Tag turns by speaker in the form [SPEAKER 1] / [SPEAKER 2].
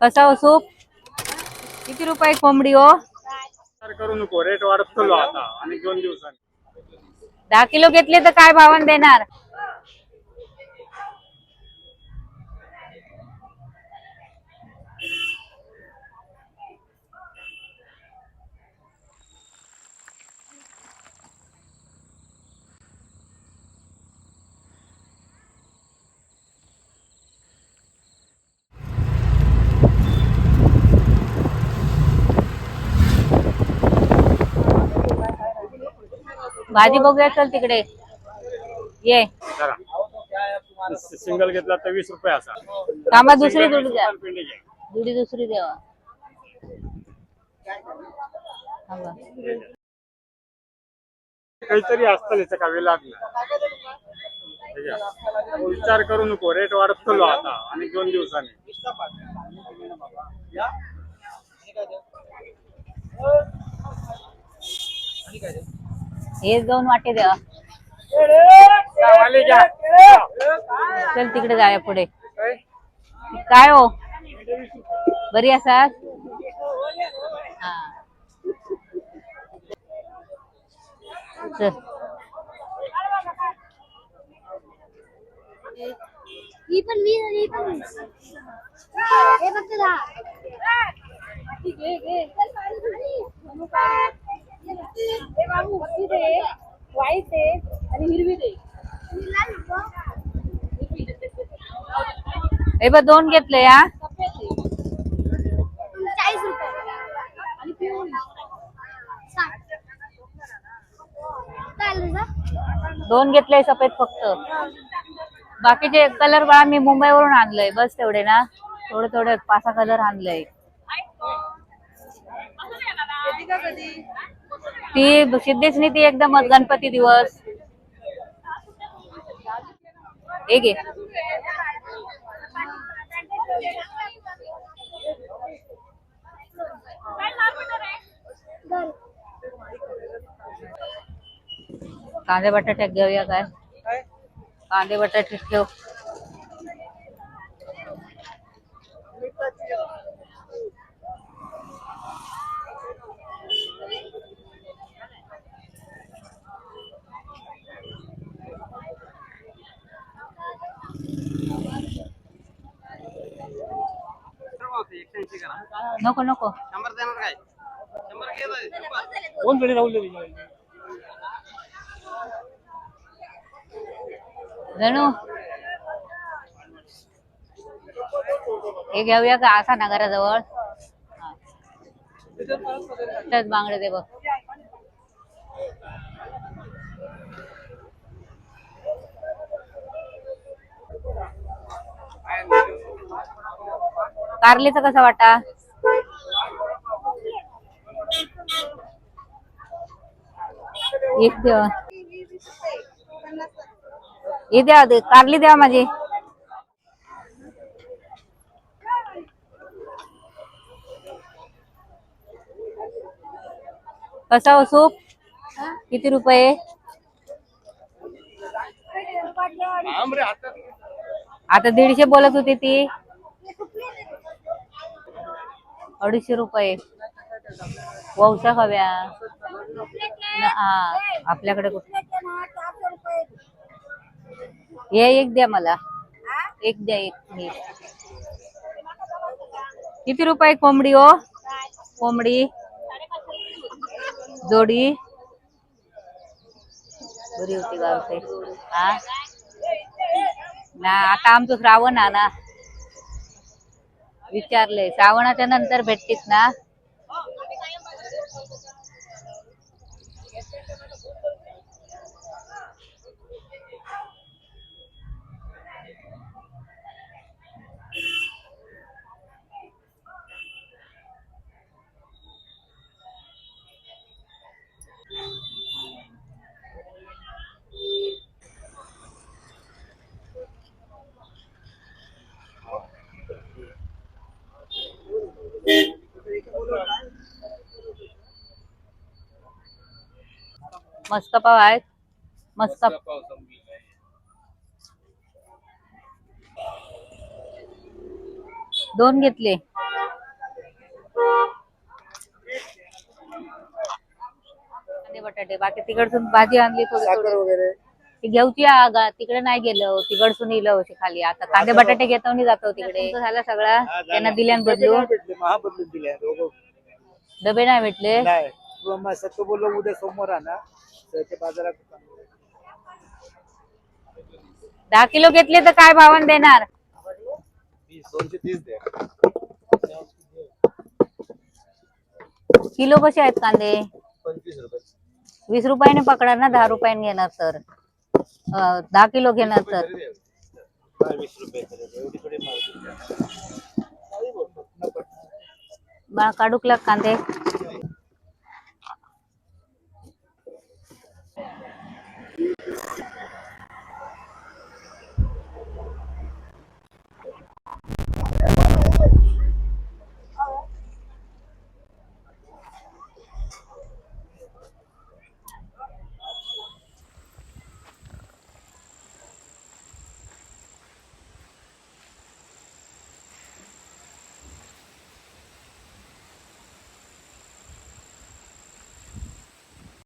[SPEAKER 1] कसा हो सूप? किती रुपये कोंबडी हो?
[SPEAKER 2] करू नको रेट वाढत आता आणि दोन दिवसांनी.
[SPEAKER 1] दहा किलो घेतले तर काय भावान देणार? भाजी बघूया चल तिकडे. ये.
[SPEAKER 2] सिंगल घेतला तर वीस रुपये असा.
[SPEAKER 1] कामा दुसरी जोडी द्या. जुडी दुसरी देवा. थांबा.
[SPEAKER 2] काहीतरी असतं याचं कावी लागलं? विचार करू नको रेट वाढत चाललो आता आणि दोन दिवसांनी.
[SPEAKER 1] हे दोन वाटे द्या. चल तिकडे जाऊया पुढे. काय? हो? बरी असात हा. चल.
[SPEAKER 3] ही पण वीस आणि ही पण वीस हे फक्त दहा. घे, घे. हे ही दे, व्हाईट दे आणि हिरवी दे
[SPEAKER 1] हे बघ दोन घेतले हा.
[SPEAKER 3] दे. चाळीस रुपये. आणि पिवळी.
[SPEAKER 1] दोन घेतले सफेद फक्त. बाकीचे कलर बाळा मी मुंबईवरून आणलंय. बस तेवढे ना. थोडे थोडे पाच कलर आणलंय. ती सिद्धेशनी ती एकदम गणपती दिवस. हे घे.
[SPEAKER 3] धर.
[SPEAKER 1] कांदे बटाटे घेऊया काय? कांदे बटाटे ठेव. नको नको.
[SPEAKER 2] दोन जणी राहून दे
[SPEAKER 1] जणू. हे घेऊया का असा ना घराजवळ हा. इथंच बांगडे दे बघ. कारलीचा कसा वाटा? एक द्या हे द्या कारली द्या माझी. कसा हो सूप? किती रुपये? आता दीडशे बोलत होती ती. अडीचशे रुपये. वौसा हव्या आपल्याकडे कुठे? हे एक द्या मला. एक द्या एक. किती रुपये कोंबडी हो? कोंबडी. जोडी. बरी होती गावते हा? ना आता आमचं श्रावण ना. विचारले श्रावणाच्या नंतर भेटतीत ना? मस्त पाव आहेत. मस्त. दोन घेतले. कांदे बटाटे. बाकी तिकडसून भाजी आणली थोडी थोडी. ती घेऊची आगा तिकडे नाही गेलो. तिकडसून इलं होते खाली. आता कांदे बटाटे घेतो जातो तिकडे. झाला सगळा. त्यांना दिल्यान बदलून. डबे नाही भेटले.
[SPEAKER 4] सत्य बोललो उद्या सोमवार आणा ते बाजारात
[SPEAKER 1] दहा किलो घेतले तर काय भावान देणार?
[SPEAKER 4] दोनशे तीस द्या
[SPEAKER 1] किलो कसे आहेत कांदे?
[SPEAKER 4] पंचवीस रुपये.
[SPEAKER 1] वीस रुपयाने पकडा ना दहा रुपयाने घेणार तर अं, दहा किलो घेणार तर
[SPEAKER 4] वीस रुपये एवढी थोडी मार्केट
[SPEAKER 1] बा काढूक लाग कांदे.